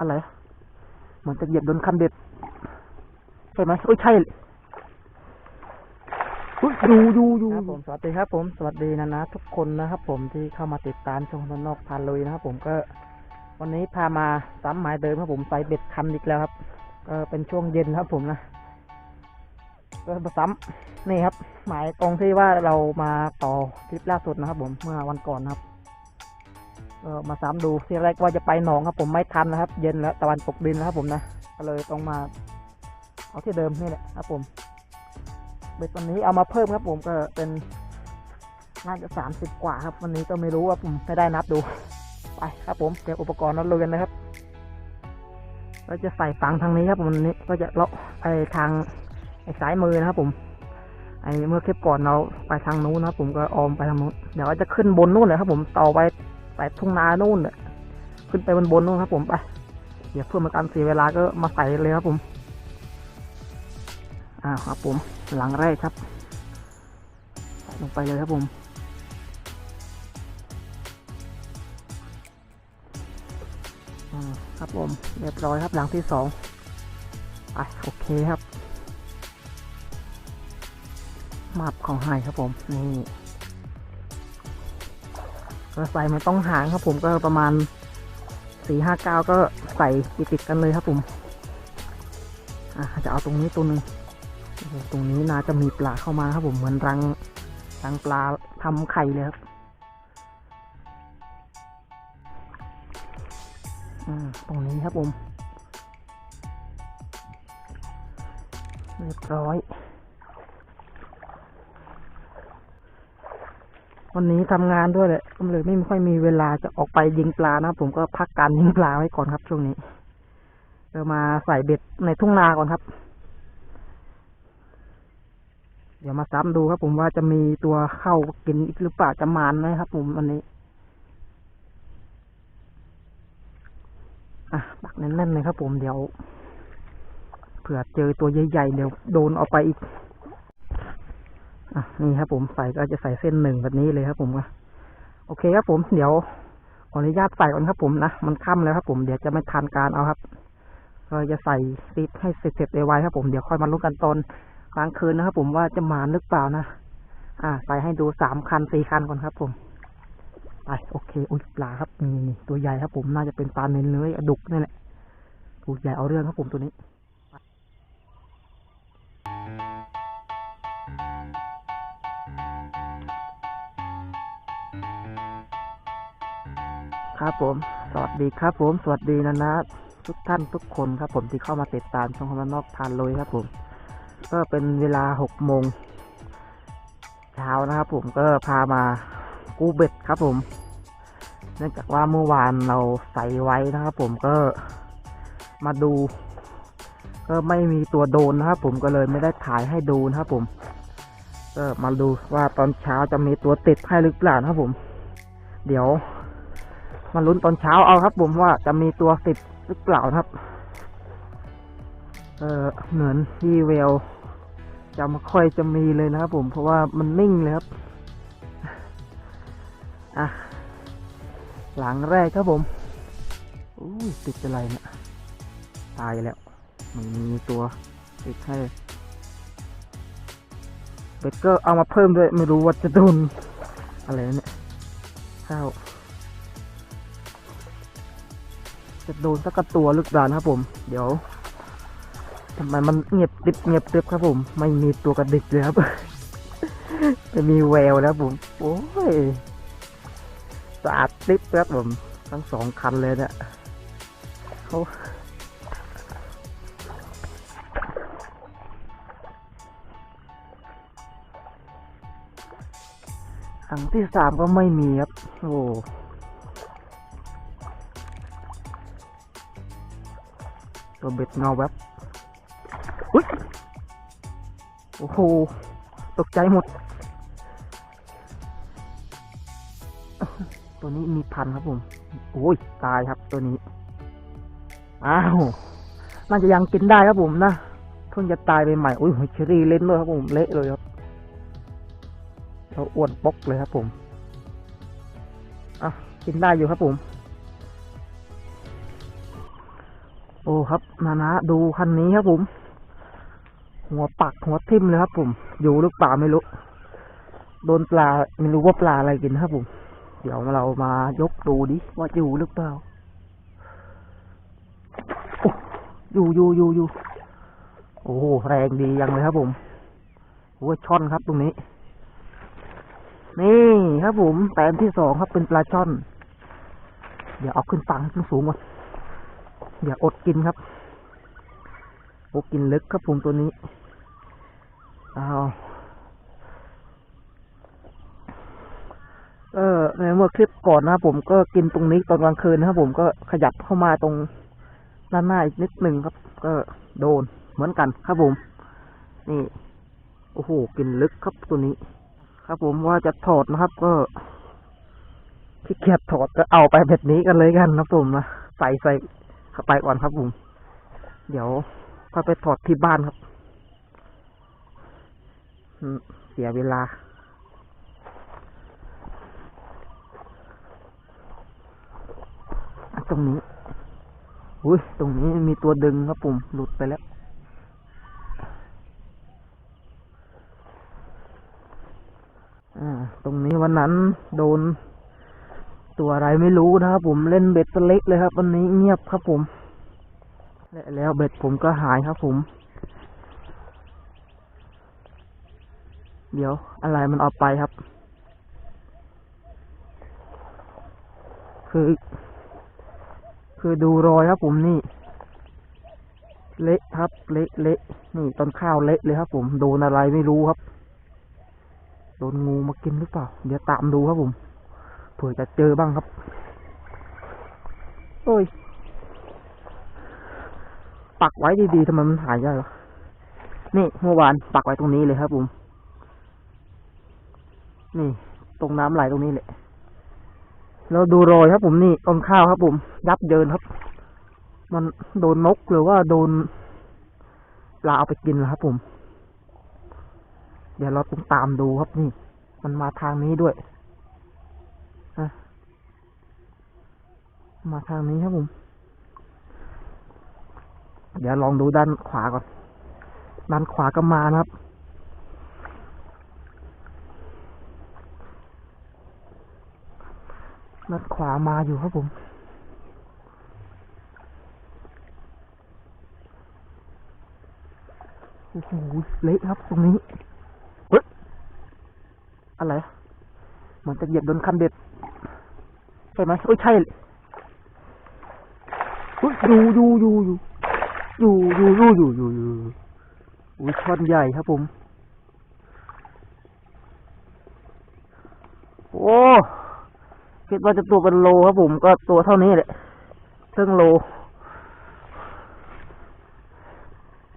อะไร เหมือนจะเหยียบโดนคันเบ็ด ใช่ไหมโอ้ยใช่อยดูอยู่อยู่ครับผมสวัสดีครับ ผมสวัสดีนะนะทุกคนนะครับ ผมที่เข้ามาติดตามช่องนอกพาลุยนะครับผมก็ วันนี้พามาซ้ำหมายเดิมครับผมใส่เบ็ดคันอีกแล้วครับก็เป็นช่วงเย็นครับผมนะก็มาซ้ำนี่ครับ หมายตรงที่ว่าเรามาต่อคลิปล่าสุดนะครับ ผมเมื่อวันก่อนนะครับ ก็มาซ้ำดูที่แรกว่าจะไปหนองครับ ผมไม่ทันนะครับ เย็นแล้วตะวันตกดินแล้วครับ ผมนะก็เลยต้องมา เอาที่เดิมนี่แหละครับ ผมเบ็ดวันนี้เอามาเพิ่มครับ ผมก็เป็นน่าจะสามสิบกว่าครับ วันนี้ก็ไม่รู้ว่าผมไม่ได้นับดู ไปครับ ผมเตรียมอุปกรณ์นัดลุยกันนะครับเราจะใส่ฝังทางนี้ครับผมวันนี้ก็จะเลาะไอทางไอซ้ายมือนะครับ ผม ไอ้เมื่อคลิปก่อนเราไปทางนู้นนะครับผมก็ออมไปทางนู้นเดี๋ยวเราจะขึ้นบนนู่นเลยครับ ผมต่อไป ไปทุ่งนานู่นเลยขึ้นไปบนบนนู่นครับ ผมไปเดี๋ยวเพื่อมาการเสียเวลาก็มาใส่เลยครับผมอ่าครับผมหลังแรกครับใส่ลงไปเลยครับผมอ่าครับผมเรียบร้อยครับหลังที่สองไปโอเคครับมาบของไฮครับผมนี่ ก็ใส่มันต้องหางครับผมก็ประมาณสี่ห้าเก้าก็ใส่ติดติดๆกันเลยครับผมอะจะเอาตรงนี้ตัวหนึ่งตรงนี้น่าจะมีปลาเข้ามาครับผมเหมือนรังรังปลาทำไข่เลยครับอตรงนี้ครับผมเรียบร้อย วันนี้ทำงานด้วยแหละก็เลยไม่ค่อยมีเวลาจะออกไปยิงปลานะผมก็พักการยิงปลาไว้ก่อนครับช่วงนี้เรามาใส่เบ็ดในทุ่งนาก่อนครับ เดี๋ยวมาซ้ำดูครับ ผมว่าจะมีตัวเข้ากินอีกหรือเปล่าจะมานไหมครับ ผมวันนี้อะปักแน่นๆเลยครับ ผมเดี๋ยว เผื่อเจอตัวใหญ่ๆเดี๋ยวโดนเอาไปอีก อะนี่ครับผมใส่ก็จะใส่เส้นหนึ่งแบบนี้เลยครับ ผมก็โอเคครับผม เดี๋ยวขออนุญาตใส่ก่อนครับผมนะมันค่ำแล้วครับผมเดี๋ยวจะไม่ทันการเอาครับก็จะใส่ซิปให้เสร็จๆไวๆครับผมเดี๋ยวค่อยมาลุ้นกันตอนกลางคืนนะครับผมว่าจะมาหรือเปล่านะอ่า ใส่ให้ดูสามคันสี่คันก่อนครับ ผมไปโอเคอุ้ยปลาครับนี่นี่ตัวใหญ่ครับผมน่าจะเป็นปลาเนื้อเนื้อดุกนี่แหละตัวใหญ่เอาเรื่องครับผมตัวนี้ ครับผม สวัสดีครับผม สวัสดีนะนะทุกท่านทุกคนครับผมที่เข้ามาติดตามช่องคำว่านอกทานเลยครับผม ก็เป็นเวลาหกโมงเช้านะครับผมก็พามากู้เบ็ดครับผม เนื่องจากว่าเมื่อวานเราใส่ไว้นะครับผมก็มาดู ก็ไม่มีตัวโดนนะครับผมก็เลยไม่ได้ถ่ายให้ดูนะครับผม ก็มาดูว่าตอนเช้าจะมีตัวติดให้หรือเปล่านะครับผม เดี๋ยว มาลุ้นตอนเช้าเอาครับ ผมว่าจะมีตัวติดหรือเปล่าครับ เออเหมือนที่เวลจะไม่ค่อยจะมีเลยนะครับผมเพราะว่ามันนิ่งเลยครับอะหลังแรกครับผมอุ้ยติดอะไรเนี่ยตายแล้ว มันมีตัวติดให้เบเกอร์เอามาเพิ่มด้วย ไม่รู้ว่าจะโดนอะไรเนี่ยข้าว จะโดนสักกระตัวหรือเปล่านะครับผม เดี๋ยวทำไมมันเงียบติบเงียบติบครับผม ไม่มีตัวกระดิกเลยครับจะมีแววแล้วผมโอ้ยสะอาดติ๊บครับผม ทั้งสองคันเลยเนี่ยเขาครั้งที่สามก็ไม่มีครับ โอ้ ตัวเบ็ดเงาแบบอุ้ยโอ้โห ตกใจหมด ตัวนี้มีพันครับผม โอ้ย ตายครับตัวนี้ อ้าว น่าจะยังกินได้ครับผมนะ เพิ่งจะตายไปใหม่ อุ้ยหอยเชอรี่เล่นด้วยครับผม เละเลยครับเราอ้วนปกเลยครับผม อะ กินได้อยู่ครับผม อ้ครับนานะดูคันนี้ครับผม หัวปักหัวทิ่มเลยครับผม อยู่หรือเปล่าไม่รู้ โดนปลาไม่รู้ว่าปลาอะไรกินครับผม เดี๋ยวเรามายกดูดิว่าอยู่หรือเปล่าอยู่อยู่อยู่อยู่โอ้แรงดียังเลยครับผมโอ้ยช่อนครับตรงนี้ นี่ครับผมแต้มที่สองครับเป็นปลาช่อน เดี๋ยวเอาขึ้นฝั่งให้สูงก่อน อย่าอดกินครับโอ้กินลึกครับผมตัวนี้เอาเออในเมื่อคลิปก่อนนะครับผมก็กินตรงนี้ตอนกลางคืนนะครับผมก็ขยับเข้ามาตรงด้านหน้าอีกนิดหนึ่งครับ ก็โดนเหมือนกันครับผม นี่โอ้โหกินลึกครับตัวนี้ ครับผมว่าจะถอดนะครับ ก็ขี้เกียจถอดก็เอาไปแบบนี้กันเลยกันนะผมนะใส่ใส่ เข้าไปก่อนครับผมเดี๋ยวก็ไปถอดที่บ้านครับ เสียเวลา ตรงนี้ อุ้ย ตรงนี้มีตัวดึงครับผมหลุดไปแล้วอ่าตรงนี้วันนั้นโดน ตัวอะไรไม่รู้นะครับผมเล่นเบ็ดตัวเล็กเลยครับวันนี้เงียบครับผมและแล้วเบ็ดผมก็หายครับผม เดี๋ยวอะไรมันเอาไปครับ คือ คือดูรอยครับผมนี่ เละครับเละเละนี่ต้นข้าวเละเลยครับผมโดนอะไรไม่รู้ครับ โดนงูมากินหรือเปล่า เดี๋ยวตามดูครับผม ผื่อจะเจอบ้างครับ โอ้ย ปักไว้ดีๆทำไมมันหายได้วะนี่เมื่อวานปักไว้ตรงนี้เลยครับผม นี่ ตรงน้ำไหลตรงนี้แหละแล้วดูรอยครับผมนี่ต้นข้าวครับผมยับเยินครับ มันโดนนกหรือว่าโดนปลาเอาไปกินนะครับผม เดี๋ยวเราต้องตามดูครับนี่ มันมาทางนี้ด้วยอะ มาทางนี้ครับผม เดี๋ยวลองดูด้านขวาก่อน ด้านขวาก็มานะครับ ด้านขวามาอยู่ครับผมโอ้โหเละครับตรงนี้เฮ้ยอะไรเหมือนจะเหยียบโดนคันเบ็ด ใช่ไหมโอ้ยใช่ อยู่อยู่อยู่อยู่อยู่อยู่อยู่อยู่อยู่อยู่อุ้ยช่อนใหญ่ครับผม โอ้คิดว่าจะตัวเป็นโลครับผม ก็ตัวเท่านี้แหละครึ่งโล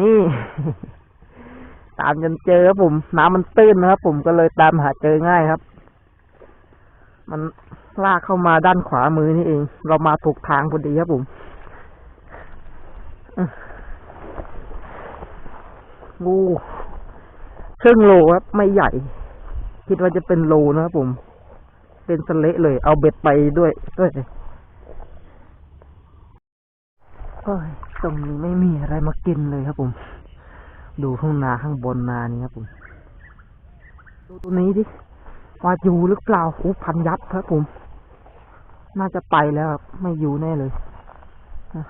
นี่ ตามจนเจอครับผม น้ำมันตื้นนะครับผมก็เลยตามหาเจอง่ายครับ มันลากเข้ามาด้านขวามือนี่เอง เรามาถูกทางพอดีครับผม งูครึ่งโลครับ ไม่ใหญ่ คิดว่าจะเป็นโลนะครับผม เป็นสเละเลย เอาเบ็ดไปด้วยด้วยเฮ้ยตรงนี้ไม่มีอะไรมากินเลยครับผม ดูข้างนาข้างบนนานี่ครับผม ดูตัวนี้ดิว่าอยู่หรือเปล่าโอ้พันยับครับผม น่าจะไปแล้วครับ ไม่อยู่แน่เลยอะ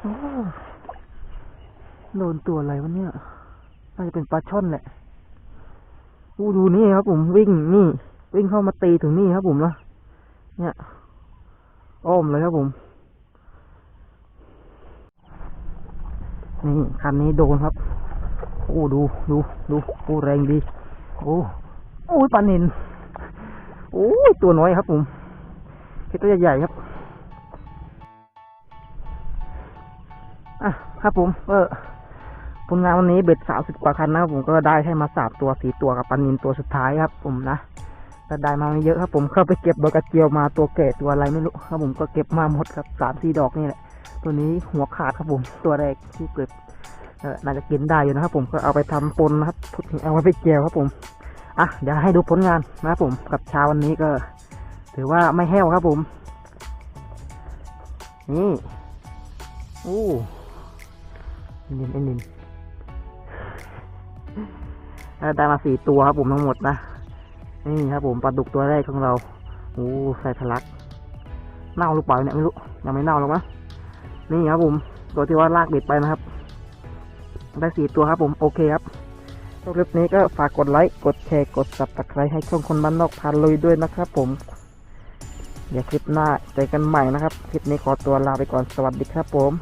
โอ้ โดนตัวอะไรวะเนี่ยน่าจะเป็นปลาช่อนแหละอู้ดูนี่ครับ ผมวิ่งนี่ วิ่งเข้ามาตีถึงนี่ครับ ผมนะเนี่ยอ้อมเลยครับผม นี่คันนี้โดนครับ โอ้ดูดูดูโอ้แรงดี โอ้โอ้ยปลาเนินโอ้ยตัวน้อยครับ ผมคิดตัวใหญ่ๆครับอะครับผมก็ ผลงานวันนี้เบ็ดสาวสิบกว่าคันนะครับผมก็ได้ให้มาสามตัวสี่ตัวกับปลานินตัวสุดท้ายครับ ผมนะก็ได้มาไม่เยอะครับ ผมเข้าไปเก็บดอกกระเจียวมาตัวแก่ตัวอะไรไม่รู้ครับผมก็เก็บมาหมดครับสามสี่ดอกนี่แหละ ตัวนี้หัวขาดครับผมตัวแรกที่เกิดเออน่าจะกินได้อยู่นะครับ ผมก็เอาไปทำปนนะครับเอาไว้ไปแจวครับผมอะเดี๋ยวให้ดูผลงานนะครับผมกับเช้าวันนี้ก็ ถือว่าไม่แห้วครับผม นี่โอ้นินนิน ได้มาสี่ตัวครับผมทั้งหมดนะ นี่ครับผมปลาดุกตัวแรกของเราโอ้ใส่ทะลัก เน่าหรือเปล่าเนี่ยไม่รู้ ยังไม่เน่าหรอกมั้งนี่ครับผมตัวที่ว่าลากเบ็ดไปนะครับ ได้สี่ตัวครับผมโอเคครับคลิปนี้ก็ฝากกดไลค์ กดแชร์ กด subscribe ให้ช่องคนบ้านนอกพาลุยด้วยนะครับผม เดี๋ยวคลิปหน้าเจอกันใหม่นะครับ คลิปนี้ขอตัวลาไปก่อนสวัสดีครับผม